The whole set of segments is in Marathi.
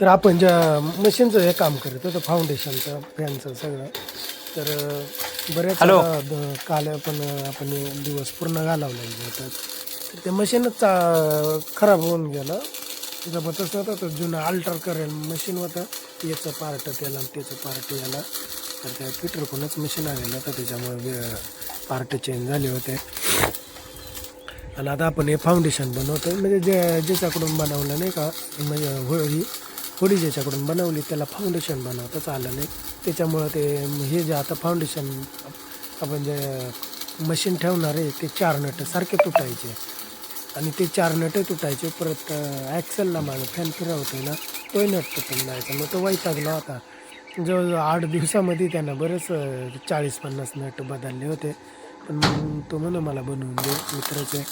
तर आपण ज्या मशीनचं हे काम करत होतं फाउंडेशनचं फॅनचं सगळं तर हॅलो. द- काल पण आपण दिवस पूर्ण घालवलेले होतात तर ते मशीनच चा- खराब होऊन गेलं. जबरदस्त होतं तर जुनं अल्टर करेल मशीन होतं. याचं पार्ट त्याला आणि त्याचं पार्ट याला. तर त्या फिटरकडूनच मशीन आलेलं होतं त्याच्यामुळे पार्ट चेंज झाले होते. आणि आता आपण हे फाउंडेशन बनवतो म्हणजे जे ज्याच्याकडून बनवलं नाही का म्हणजे होळी थोडी ज्याच्याकडून बनवली त्याला फाउंडेशन बनवताच आलं नाही. त्याच्यामुळं ते हे जे आता फाउंडेशन आपण जे मशीन ठेवणार आहे ते चार नट सारखे तुटायचे. आणि ते चार नट तुटायचे परत ॲक्सेलला मागे फॅन फिरवतोय ना तोही नट तुटून जायचा. मग तो वैतागला होता. जवळजवळ आठ दिवसामध्ये त्यानं बरेच चाळीस पन्नास नट बदलले होते. पण मग तो म्हणून मला बनवून दे मित्राचे.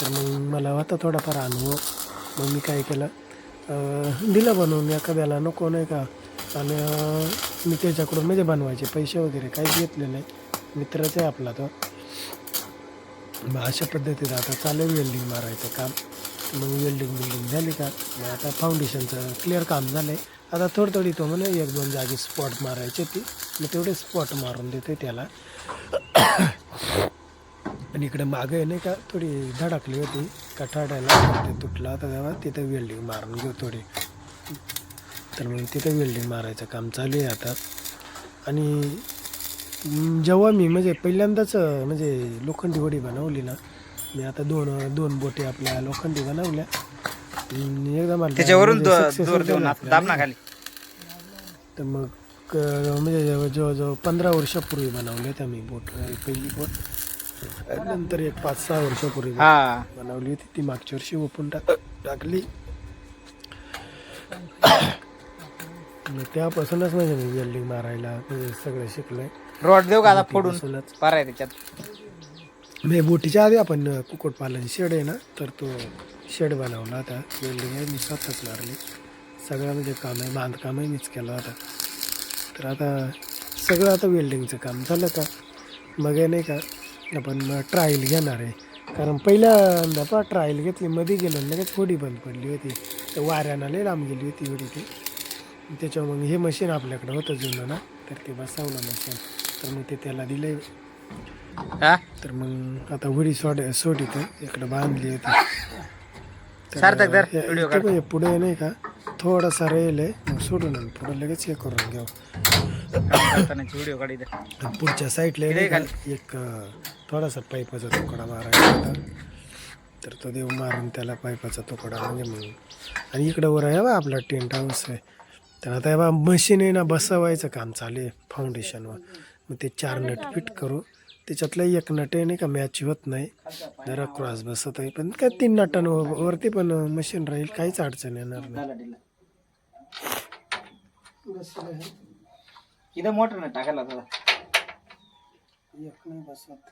तर मग मला होता थोडाफार अनुभव. मग मी काय केलं दिलं बनवून एखाद्याला नको नाही का? आणि मी त्याच्याकडून म्हणजे बनवायचे पैसे वगैरे काहीच घेतले नाही. मित्रच आहे आपला तो. मग अशा पद्धतीत आता चालेल वेल्डिंग मारायचं काम. मग वेल्डिंग बिल्डिंग झाली का? मग आता फाउंडेशनचं क्लिअर काम झालं आहे आता थोडी थोडी तो म्हणे एक दोन जागी स्पॉट मारायचे ती मग तेवढे स्पॉट मारून देते त्याला. आणि इकडे मागे आहे नाही का थोडी धडकली होती कठाड्याला ते तुटला होता तेव्हा तिथं वेल्डिंग मारून घेऊ थोडी. तर मग तिथं वेल्डिंग मारायचं काम चालू आहे आता. आणि जेव्हा मी म्हणजे पहिल्यांदाच म्हणजे लोखंडी वडी बनवली ना मी आता दोन दोन बोटी आपल्या लोखंडी बनवल्या. एकदम त्याच्यावरून म्हणजे तर मग म्हणजे जवळ- जवळजवळ पंधरा वर्षापूर्वी बनवले त्या मी बोट पहिली बोट. नंतर एक पाच सहा वर्षापूर्वी हा. बनवली होती. ती मागच्या वर्षी ओपून टाक टाकली. त्यापासूनच म्हणजे मी वेल्डिंग मारायला सगळं शिकलोय. रॉड देऊ का आता फोडून. पाराय त्याच्यात. मी बोटीच्या आधी आपण कुक्कुटपालन शेड आहे ना तर तो शेड बनवला होता. वेल्डिंग आहे मी स्वतःच मारली. सगळं म्हणजे काम आहे बांधकामही मीच केलं होता. तर आता सगळं आता वेल्डिंगचं काम झालं का? मग हे नाही का आपण ट्रायल घेणार आहे. कारण पहिल्यांदा पा ट्रायल घेतली मध्ये गेलो लगेच थोडी बंद पडली होती. तर वाऱ्यानं लई लांब गेली होती एवढी ती. त्याच्यावर मग हे मशीन आपल्याकडं होतं जुनं ना तर ते बसवलं मशीन तर मग ते त्याला दिले तर मग आता उडी सोड सोड इथं इकडं बांधली होती. पण पुढे नाही का थोडासा रेल आहे. मग सोडून पुढे लगेच हे करून घेऊ. व्हिडिओ पुढच्या साईडला इकडे एक अं, थोडासा पाईपाचा तुकडा मारायचा होता. तर तो देव मारून त्याला पाईपाचा तुकडा म्हणजे मग. आणि इकडं वर आहे बा आपला टेंट हाऊस आहे. तर आता हे बा मशीन आहे ना बसवायचं काम चालू आहे फाउंडेशनवर मग ते चार नट फिट करू. त्याच्यातलं एक नट आहे नाही का मॅच होत नाही. जरा क्रॉस बसत आहे. पण काय तीन नटांवरती पण मशीन राहील. काहीच अडचण येणार नाही. इथं मोटर नाही टाकायला थोडा एक नाही बसत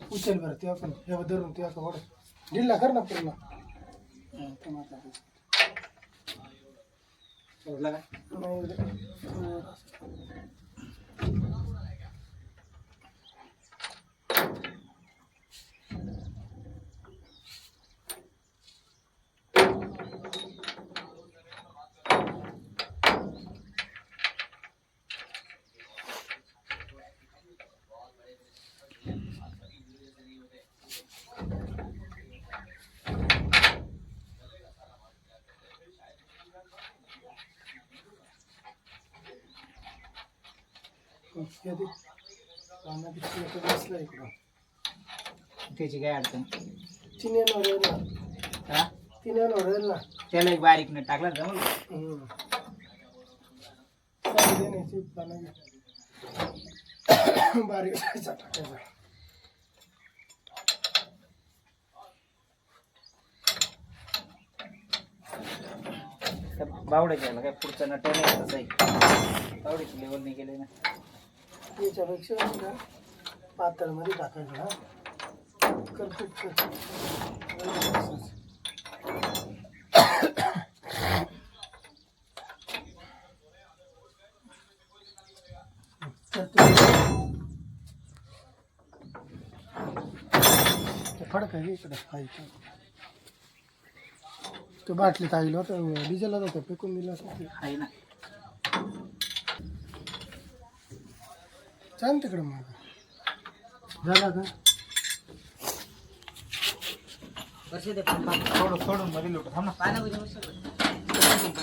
उचल बरं तेव्हा पण हे धरून तेव्हा का ओढ ढिल्ला कर ना पूर्ण हं, ते माता दे. नाही रे. हं. हे दे. पाण्यात इतकं एकच बसलं इकडं. त्याची काय अडचण? तीन आहे ना हा? तीन ना त्याला एक बारीक टाकला जमल दे ना, दे. बारीक टाकायचा. काय पुढचं नट नाही तसं बावड्याची लेवल नाही गेले ना. याच्यापेक्षा नाही पातळमध्ये टाकायचं हा. कर कर फडक आहे इकडे हा तो बाटलीत आईल होतं डिझेलच होतं फेकून दिलं असं आहे ना. छान तिकडे मग. झाला का सोडून मध्ये थांब ना. पाण्यामध्ये बसलं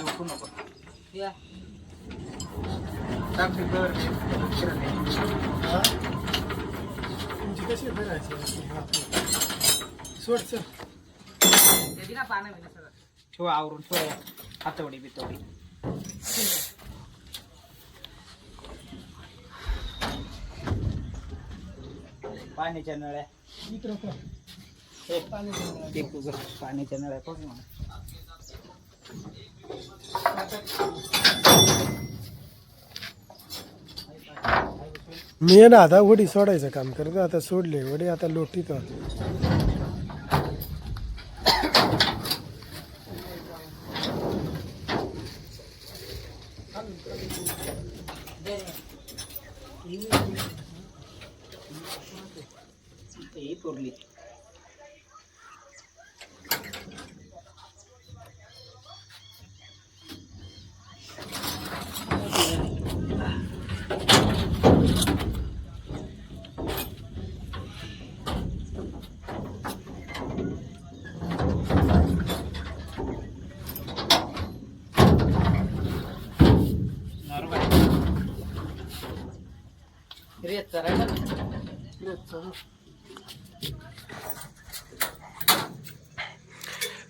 उठू नको. या. टाकते कर? तुमची कशी. सोड सर. ठेवा आवरून ठेवा. हातवडी बितवडी. पाण्याच्या नळ्या. इकडं कर हे, ते तुझं पाण्याच्या नळ्या बघ मी आहे ना आता वडी सोडायचं काम करतो आता सोडले वडी आता लोटीत ही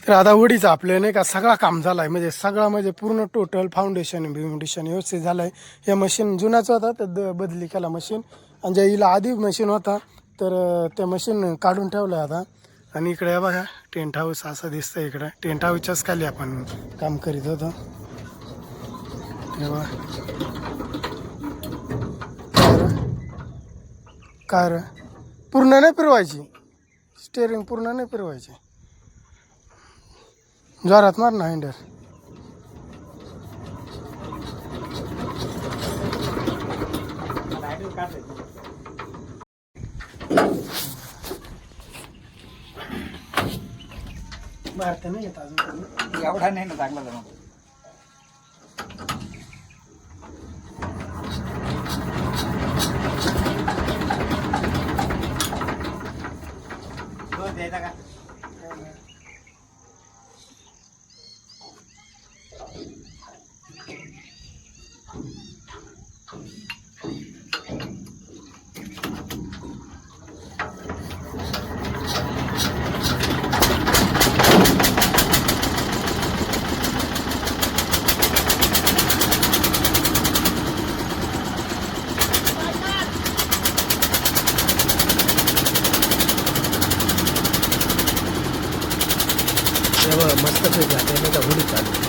तर आता वडीचं आपलं नाही का सगळा काम झालाय. म्हणजे सगळा म्हणजे पूर्ण टोटल फाउंडेशन बिउंडेशन व्यवस्थित झालंय. हे मशीन जुनाचं होता तर द- बदली केला मशीन आणि ज्या हिला आधी मशीन होता तर त्या ते मशीन काढून ठेवलं आता. आणि इकडे बघा टेंट हाऊस असं दिसतं इकडे. टेंट हाऊसच्याच खाली आपण काम करीत होतो. तेव्हा काय पूर्ण नाही फिरवायची. स्टेअरिंग पूर्ण नाही फिरवायची. जोरात मार ना हँडर लाइट नाही येत अजून. एवढा नाही ना चांगला जमा. हो, द्यायचा का?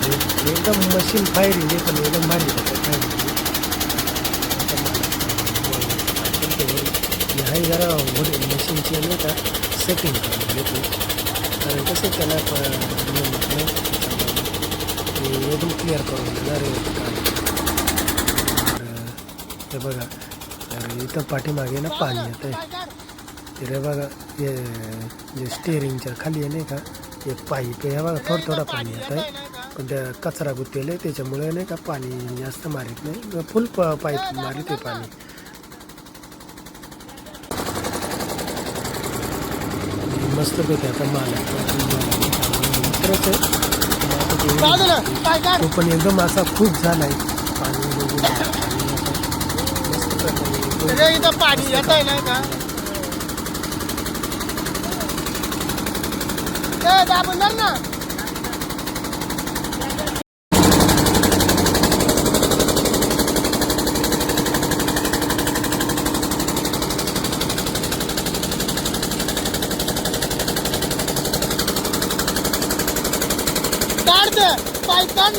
एकदम मशीन फायरिंग पण एकदम भारी फायरिंग जरा मशीनची नाही का सेटिंग करून घेतो कारण कसं एकदम क्लिअर करून देणार हे पाठीमागे ना पाणी येतं आहे तर हे। बघा हे। खाली आहे नाही का पाईप आहे हे बघा थोडं थोडं पाणी येत कचरा गुतेल आहे त्याच्यामुळे नाही का पाणी जास्त मारित नाही. फुल प पाईप मारित आहे पाणी. मस्त पैकी आता माल तो पण एकदम असा खूप झालाय. पाणी बघून पाणी मस्त पाणी येत आहे नाही का? दाबून ना. काढ दे पाईप काढ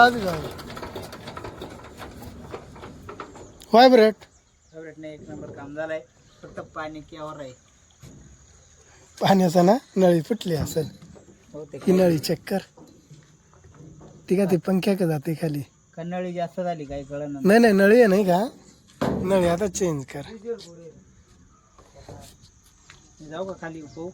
हे काढून दे जा दे. जा व्हायब्रेट फेवरेटने एक नंबर काम झालंय. फक्त पाणी केव्हा आहे पाण्याचा ना नळी फुटली असेल. हो ते ही नळी चेक कर. ती का ते पंख्या का जाते खाली? कन्नळी जास्त झाली काही कळलं नाही नाही नळी आहे नाही का? नळी आता चेंज कर. जाऊ का खाली पाहू?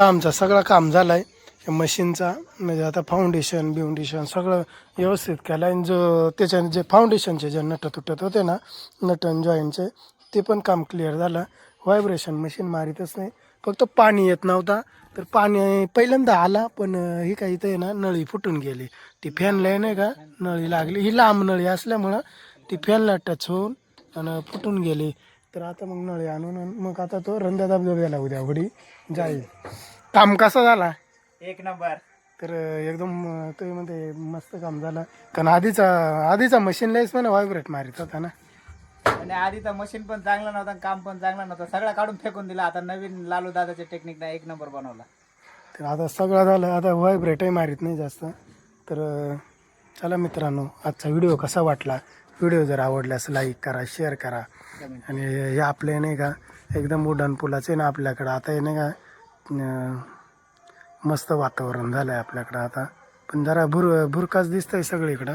आमचा सगळं काम झालंय. मशीनचा म्हणजे आता फाउंडेशन बिउंडेशन सगळं व्यवस्थित केलं आणि जो त्याच्याने जे फाउंडेशनचे जे नट तुटत होते ना नटन जॉईंटचे ते पण काम क्लिअर झालं. व्हायब्रेशन मशीन मारितच नाही. फक्त पाणी येत नव्हता. तर पाणी पहिल्यांदा आला पण ही काही इथं आहे ना नळी फुटून गेली. ती फॅनला नाही का नळी लागली. ही लांब नळी असल्यामुळं ती फॅनला टच होऊन आणि फुटून गेली. तर आता मग नळी आणून मग आता तो रंध्या धबधब्याला उद्या उडी जाईल. काम कसा झाला? एक नंबर. तर एकदम अं, ते म्हणजे मस्त काम झालं. कारण आधीचा आधीचा मशीन लाईस म्हणा व्हायब्रेट मारित होता ना. आणि आधीचा मशीन पण चांगला नव्हता काम पण चांगला नव्हता. सगळा काढून फेकून दिला. आता नवीन लालू दादाच्या टेक्निकने एक नंबर बनवला. तर आता सगळं झालं. आता व्हायब्रेटही मारित नाही जास्त. तर चला मित्रांनो आजचा व्हिडिओ कसा वाटला? व्हिडिओ जर आवडल्यास लाईक करा शेअर करा. आणि हे आपले नाही का एकदम उड्डाण पुलाचे ना आपल्याकडं. आता हे नाही का मस्त वातावरण झालं आहे आपल्याकडं आता. पण जरा भुर भुरकाच दिसतंय सगळीकडं.